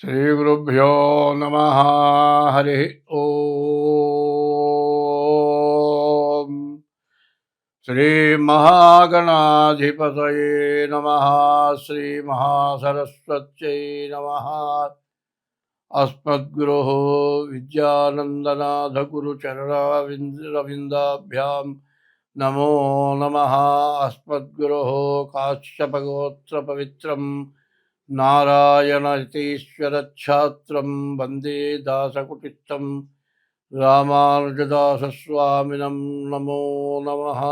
श्रीगुरुभ्यो नमः। हरिः ॐ श्रीमहागणाधिपतये नमः। श्रीमहासरस्वत्यै नमः। अस्मद्गुरोः विद्यानन्दनाथगुरुचरणाविन्द्रविन्दाभ्यां नमो नमः। अस्मद्गुरोः काश्यपगोत्रपवित्रम् నారాయణతీశ్వరఛాత్రం వందే దాసకుటిస్థం రామానుజదాసస్వామినం నమో నమ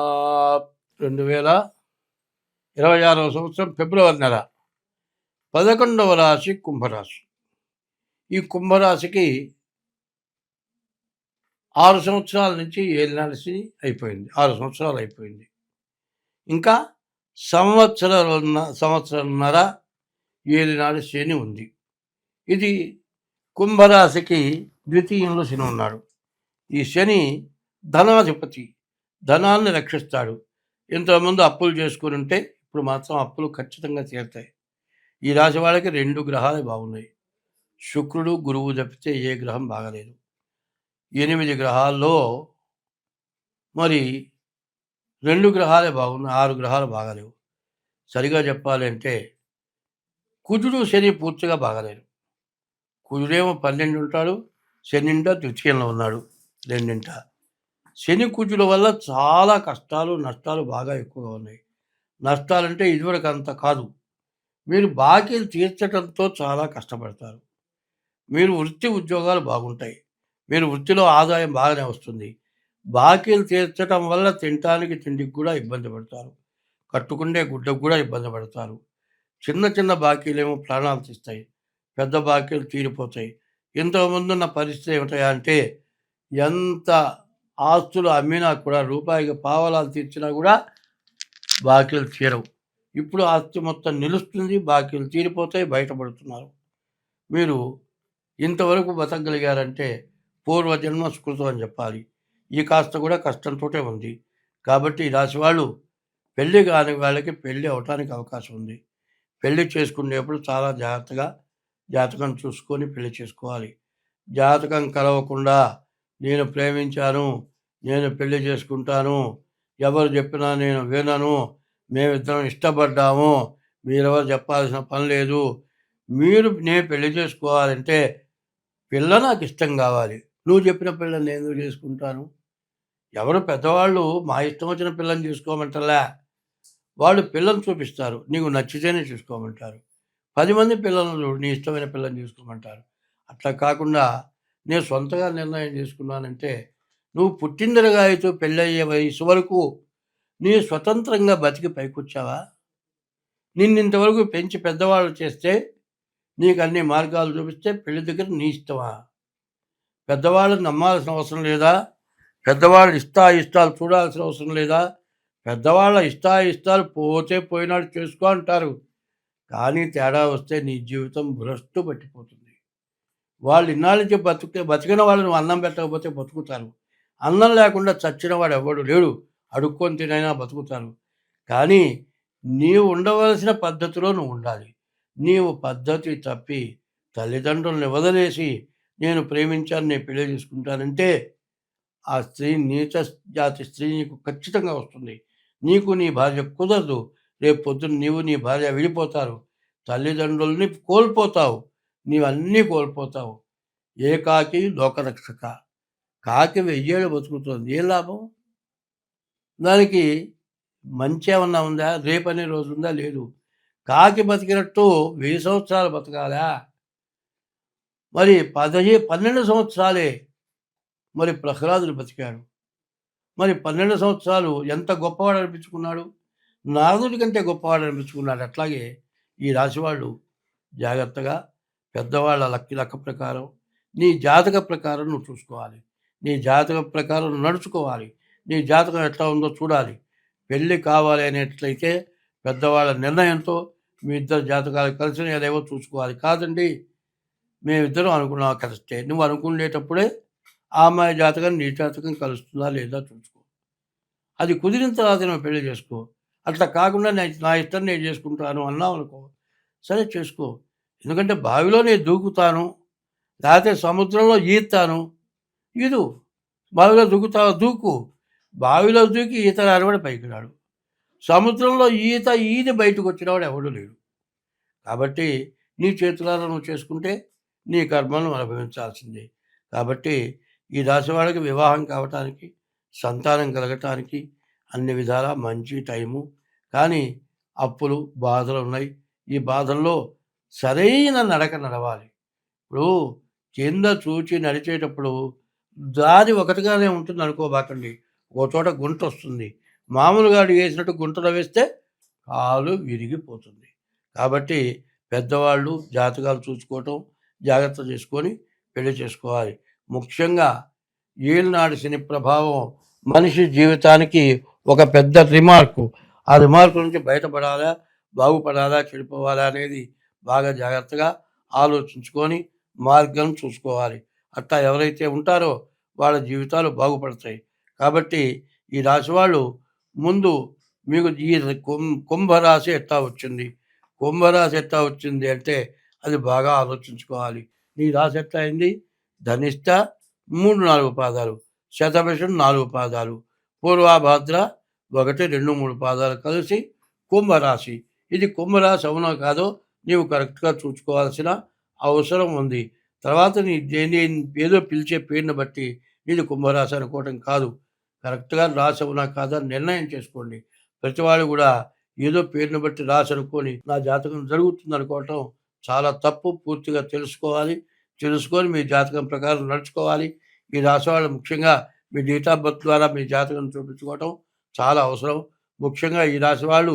రెండు వేల ఇరవై ఆరవ సంవత్సరం ఫిబ్రవరి నెల పదకొండవ రాశి కుంభరాశి. ఈ కుంభరాశికి ఆరు సంవత్సరాల నుంచి ఏళ్ళు అయిపోయింది ఆరు సంవత్సరాలు అయిపోయింది. ఇంకా సంవత్సరం సంవత్సరంన్నర ఏలినాడు శని ఉంది. ఇది కుంభరాశికి ద్వితీయంలో శని ఉన్నాడు. ఈ శని ధనాధిపతి ధనాన్ని రక్షిస్తాడు. ఇంతకుముందు అప్పులు చేసుకుని ఉంటే ఇప్పుడు మాత్రం అప్పులు ఖచ్చితంగా తీరుతాయి. ఈ రాశి వాళ్ళకి రెండు గ్రహాలు బాగున్నాయి. శుక్రుడు గురువు తప్పితే ఏ గ్రహం బాగలేదు. ఎనిమిది గ్రహాల్లో మరి రెండు గ్రహాలే బాగున్నాయి ఆరు గ్రహాలు బాగాలేవు. సరిగా చెప్పాలి అంటే కుజుడు శని పూర్తిగా బాగలేరు కుజుడేమో పన్నెండు ఉంటాడు శనింట ద్వితీయంలో ఉన్నాడు రెండింట శని కుజుల వల్ల చాలా కష్టాలు నష్టాలు బాగా ఎక్కువగా ఉన్నాయి. నష్టాలంటే ఇదివరకు అంత కాదు. మీరు బాకీలు తీర్చడంతో చాలా కష్టపడతారు. మీరు వృత్తి ఉద్యోగాలు బాగుంటాయి. మీరు వృత్తిలో ఆదాయం బాగానే వస్తుంది. బాకీలు తీర్చడం వల్ల తినటానికి తిండికి కూడా ఇబ్బంది పడతారు. కట్టుకుండే గుడ్డకు కూడా ఇబ్బంది పడతారు. చిన్న చిన్న బాకీలేమో ప్రాణాలు తీస్తాయి. పెద్ద బాకీలు తీరిపోతాయి. ఇంతకుముందు ఉన్న పరిస్థితి ఏమిటయా అంటే ఎంత ఆస్తులు అమ్మినా కూడా రూపాయికి పావలాలు తీర్చినా కూడా బాకీలు తీరవు. ఇప్పుడు ఆస్తి మొత్తం నిలుస్తుంది బాకీలు తీరిపోతాయి బయటపడుతున్నారు. మీరు ఇంతవరకు బతకగలిగారంటే పూర్వజన్మ స్కృతం అని చెప్పాలి. ఈ కాస్త కూడా కష్టంతో ఉంది. కాబట్టి ఈ రాశి వాళ్ళు పెళ్ళి కాని వాళ్ళకి పెళ్ళి అవటానికి అవకాశం ఉంది. పెళ్ళి చేసుకునేప్పుడు చాలా జాగ్రత్తగా జాతకం చూసుకొని పెళ్ళి చేసుకోవాలి. జాతకం కలవకుండా నేను ప్రేమించాను నేను పెళ్ళి చేసుకుంటాను ఎవరు చెప్పినా నేను వినను మేమిద్దరం ఇష్టపడ్డాము మీరెవరు చెప్పాల్సిన పని లేదు. మీరు నేను పెళ్ళి చేసుకోవాలంటే పిల్ల నాకు ఇష్టం కావాలి. నువ్వు చెప్పిన పిల్లని నేను చేసుకుంటాను? ఎవరు పెద్దవాళ్ళు మా ఇష్టం వచ్చిన పిల్లని చేసుకోమంటలే. వాళ్ళు పిల్లలు చూపిస్తారు. నీకు నచ్చితేనే చూసుకోమంటారు. పది మంది పిల్లలను నీ ఇష్టమైన పిల్లల్ని చూసుకోమంటారు. అట్లా కాకుండా నేను సొంతగా నిర్ణయం చేసుకున్నానంటే నువ్వు పుట్టిందరగాయతో పెళ్ళయ్యే వయసు వరకు నీ స్వతంత్రంగా బతికి పైకొచ్చావా? నిన్నింతవరకు పెంచి పెద్దవాళ్ళు చేస్తే నీకు అన్ని మార్గాలు చూపిస్తే పెళ్ళి దగ్గర నీ ఇష్టమా? పెద్దవాళ్ళు నమ్మాల్సిన అవసరం లేదా? పెద్దవాళ్ళు ఇష్టా ఇష్టాలు చూడాల్సిన అవసరం లేదా? పెద్దవాళ్ళ ఇష్టాయిష్టాలు పోతే పోయినాడు చేసుకో అంటారు. కానీ తేడా వస్తే నీ జీవితం భ్రష్టు పట్టిపోతుంది. వాళ్ళు ఇన్నాళ్ళకి బతుకే బతికిన వాళ్ళని అన్నం పెట్టకపోతే బతుకుతారు. అన్నం లేకుండా చచ్చిన వాడు ఎవడు లేడు. అడుక్కొని తినైనా బతుకుతారు. కానీ నీవు ఉండవలసిన పద్ధతిలో నువ్వు ఉండాలి. నీవు పద్ధతి తప్పి తల్లిదండ్రులను వదిలేసి నేను ప్రేమించాను నేను పెళ్ళి చేసుకుంటానంటే ఆ స్త్రీ నీచ జాతి స్త్రీ నీకు ఖచ్చితంగా వస్తుంది. నీకు నీ భార్య కుదరదు. రేపు పొద్దున్న నీవు నీ భార్య విడిపోతారు. తల్లిదండ్రుల్ని కోల్పోతావు. నీవన్నీ కోల్పోతావు. ఏ కాకి లోకరక్షక. కాకి వెయ్యేళ్ళు బతుకుతుంది. ఏ లాభం? దానికి మంచి ఏమన్నా ఉందా? రేపనే రోజు ఉందా? లేదు. కాకి బతికినట్టు వెయ్యి సంవత్సరాలు బతకాలా? మరి పదహే పన్నెండు సంవత్సరాలే మరి ప్రహ్లాదులు బతికాడు. మరి పన్నెండు సంవత్సరాలు ఎంత గొప్పవాడు అనిపించుకున్నాడు? నారదుడి కంటే గొప్పవాడు అనిపించుకున్నాడు. అట్లాగే ఈ రాశివాళ్ళు జాగ్రత్తగా పెద్దవాళ్ళ లక్కి లక్క ప్రకారం నీ జాతక ప్రకారం నువ్వు చూసుకోవాలి. నీ జాతక ప్రకారం నడుచుకోవాలి. నీ జాతకం ఎట్లా ఉందో చూడాలి. పెళ్ళి కావాలి అనేట్లయితే పెద్దవాళ్ళ నిర్ణయంతో మీ ఇద్దరు జాతకాలు కలిసి ఏదేవో చూసుకోవాలి. కాదండి మేమిద్దరం అనుకున్నాం కలిస్తే నువ్వు అనుకునేటప్పుడే ఆ అమ్మాయి జాతకం నీ జాతకం కలుస్తుందా లేదా చూసుకో. అది కుదిరిన తర్వాత నువ్వు పెళ్ళి చేసుకో. అట్లా కాకుండా నేను నా ఇష్టం నేను చేసుకుంటాను అన్నావు అనుకో. సరే చేసుకో. ఎందుకంటే బావిలో నేను దూకుతాను లేకపోతే సముద్రంలో ఈతాను. ఈదు బావిలో దూకుతావు దూకు. బావిలో దూకి ఈత రానివాడు పైకి రాడు. సముద్రంలో ఈత ఈది బయటకు వచ్చినవాడు ఎవడు లేడు. కాబట్టి నీ చేతులారా నువ్వు చేసుకుంటే నీ కర్మను అనుభవించాల్సిందే. కాబట్టి ఈ దాసవాడికి వివాహం కావటానికి సంతానం కలగటానికి అన్ని విధాల మంచి టైము. కానీ అప్పులు బాధలు ఉన్నాయి. ఈ బాధల్లో సరైన నడక నడవాలి. ఇప్పుడు కింద చూచి నడిచేటప్పుడు దారి ఒకటిగానే ఉంటుంది అనుకోబాకండి. ఒక చోట గుంట వస్తుంది. మామూలుగా వేసినట్టు గుంటలో వేస్తే కాలు విరిగిపోతుంది. కాబట్టి పెద్దవాళ్ళు జాతకాలు చూసుకోవటం జాగ్రత్త చేసుకొని పెళ్ళి చేసుకోవాలి. ముఖ్యంగా ఏలినాడు శని ప్రభావం మనిషి జీవితానికి ఒక పెద్ద రిమార్కు ఆ రిమార్క్ నుంచి బయటపడాలా బాగుపడాలా చెడిపోవాలా అనేది బాగా జాగ్రత్తగా ఆలోచించుకొని మార్గం చూసుకోవాలి. అట్లా ఎవరైతే ఉంటారో వాళ్ళ జీవితాలు బాగుపడతాయి. కాబట్టి ఈ రాశి వాళ్ళు ముందు మీకు ఈ కుంభరాశి ఎట్లా వచ్చింది? కుంభరాశి ఎట్లా వచ్చింది అంటే అది బాగా ఆలోచించుకోవాలి. నీ రాశి ఎట్లా అయింది? ధనిష్ట మూడు నాలుగు పాదాలు శతభిషం నాలుగు పాదాలు పూర్వాభాద్ర ఒకటి రెండు మూడు పాదాలు కలిసి కుంభరాశి. ఇది కుంభరాశి అవునో కాదో నీవు కరెక్ట్గా చూసుకోవాల్సిన అవసరం ఉంది. తర్వాత నీ దేని ఏదో పిలిచే పేరుని బట్టి ఇది కుంభరాశి అనుకోవటం కాదు. కరెక్ట్గా రాసి అవునా కాదా నిర్ణయం చేసుకోండి. ప్రతివాడు కూడా ఏదో పేరుని బట్టి రాసి అనుకొని నా జాతకం జరుగుతుంది అనుకోవటం చాలా తప్పు పూర్తిగా తెలుసుకోవాలి. తెలుసుకొని మీ జాతకం ప్రకారం నడుచుకోవాలి. ఈ రాశి వాళ్ళు ముఖ్యంగా మీ డేట్ ఆఫ్ బర్త్ ద్వారా మీ జాతకం చూపించుకోవటం చాలా అవసరం. ముఖ్యంగా ఈ రాశి వాళ్ళు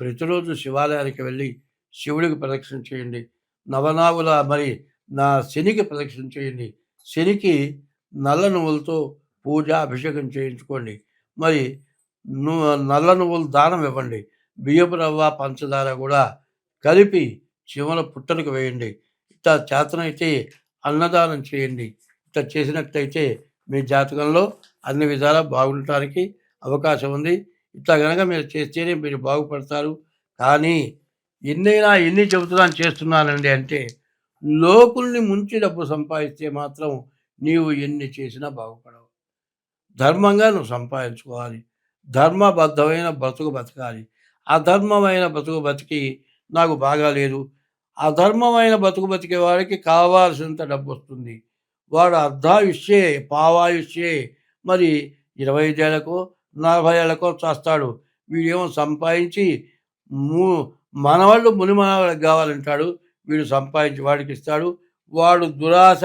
ప్రతిరోజు శివాలయానికి వెళ్ళి శివుడికి ప్రదక్షిణ చేయండి. నవనావుల మరి నా శనికి ప్రదక్షిణ చేయండి. శనికి నల్ల నువ్వులతో పూజ అభిషేకం చేయించుకోండి. మరి నల్ల నువ్వులు దానం ఇవ్వండి. బియ్యపు రవ్వ పంచదార కూడా కలిపి శివన పుట్టలకు వేయండి. ఇట్లా చేతనైతే అన్నదానం చేయండి. ఇట్లా చేసినట్లయితే మీ జాతకంలో అన్ని విధాలా బాగుండటానికి అవకాశం ఉంది. ఇట్లా కనుక మీరు చేస్తేనే మీరు బాగుపడతారు. కానీ ఎన్నైనా ఎన్ని చెబుతున్నాను చేస్తున్నానండి అంటే లోకుల్ని ముంచి డబ్బు సంపాదిస్తే మాత్రం నీవు ఎన్ని చేసినా బాగుపడవు. ధర్మంగా నువ్వు సంపాదించుకోవాలి. ధర్మబద్ధమైన బ్రతుకు బతకాలి. అధర్మమైన బ్రతుకు బతికి నాకు బాగాలేదు అధర్మమైన బతుకు బతికే వాడికి కావాల్సినంత డబ్బు వస్తుంది వాడు అర్ధాయుష్యే పావాయుష్యే. మరి ఇరవై ఐదేళ్ళకో నలభై ఏళ్ళకో చేస్తాడు. వీడేమో సంపాదించి మూ మనవాళ్ళు ముని మనవాళ్ళకి కావాలంటాడు. వీడు సంపాదించి వాడికి ఇస్తాడు. వాడు దురాశ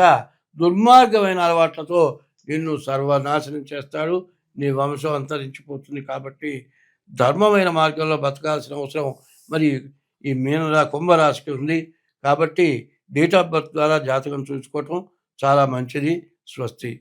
దుర్మార్గమైన అలవాట్లతో నిన్ను సర్వనాశనం చేస్తాడు. నీ వంశం అంతరించిపోతుంది కాబట్టి ధర్మమైన మార్గంలో బతకాల్సిన అవసరం. మరి ఈ మీనరా కుంభరాశికి ఉంది. కాబట్టి డేట్ ఆఫ్ బర్త్ ద్వారా జాతకం చూసుకోవటం చాలా మంచిది స్వస్తి.